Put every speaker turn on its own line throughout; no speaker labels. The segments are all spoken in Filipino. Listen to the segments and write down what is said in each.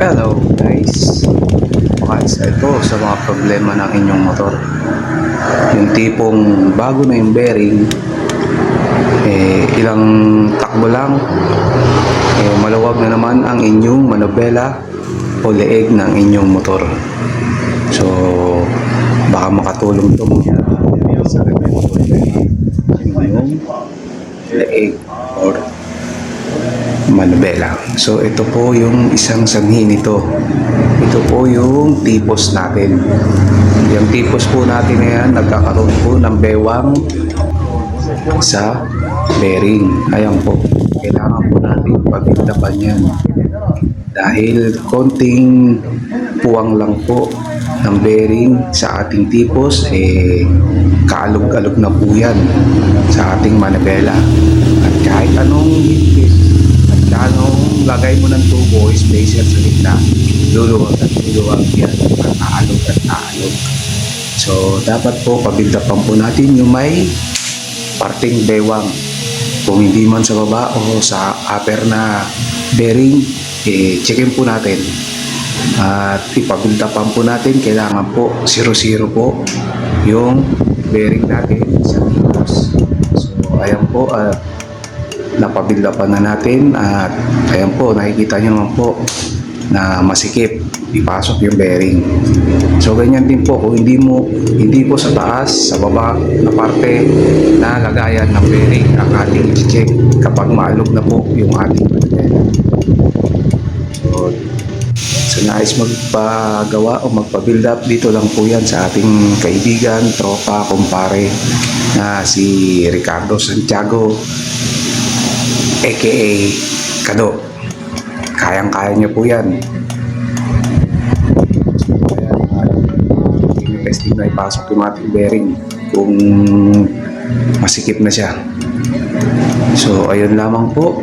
Hello guys. Makasa ito sa mga problema ng inyong motor Yung tipong bago na yung bearing eh, Ilang takbo lang. Eh, Maluwag na naman ang inyong manobela O leeg ng inyong motor. So baka makatulong ito mga sa yung leeg or manubela. So ito po yung isang sanhi nito. Ito po yung tipos natin. Yung tipos po natin na yan, nagkakaroon po ng bewang sa bearing. Ayan po. Kailangan po natin pagdapan yan. Dahil konting puwang lang po ng bearing sa ating tipos, eh, kaalog-alog na po yan sa ating manibela. At kahit anong anong lagay mo ng tubo, spacer sa gitna, luluwag at luluwag yan at aalog at aalog. So, dapat po pabildapan po natin yung may parting bewang. Kung hindi man sa baba o sa upper na bearing, eh, checkin po natin. At ipagultapan po natin, kailangan po 0-0 po yung bearing natin sa tipos. So, ayan po, at napabildapan na natin at ayan po, nakikita nyo naman po na masikip. Ipasok yung bearing. So ganyan din po. Kung hindi mo hindi po sa taas, sa baba na parte na lagayan ng bearing ang ating i-check kapag maalog na po yung ating manibela. So, sa nais magpagawa o magpa-build up. Dito lang po yan sa ating kaibigan, tropa, kumpare na si Ricardo Santiago aka Kado. Kayang-kaya niya po yan. Testing na ipasok yung ating bearing kung masikip na siya. So, ayun lamang po.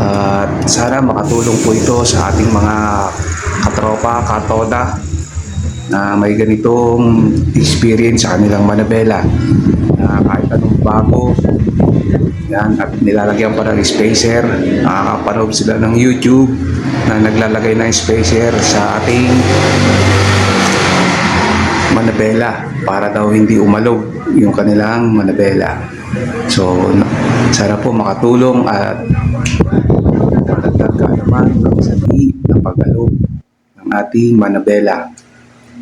At sana makatulong po ito sa ating mga katropa, katoda na may ganitong experience sa kanilang manabela na kahit anong bago yan at nilalagyan pa ng spacer. Nakakapanood sila ng YouTube na naglalagay ng spacer sa ating manabela para daw hindi umalog yung kanilang manabela. So na- sana po makatulong at dadagdag ka naman ng sabi ng pag-alog ng ating manabela.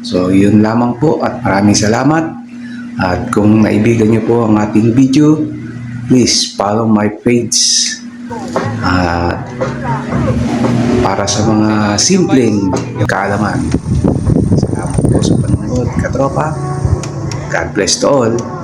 So yun lamang po at maraming salamat. At kung naibigan niyo po ang ating video please follow my page. At para sa mga simpleng kaalaman. Salamat po sa panonood katropa. God bless to all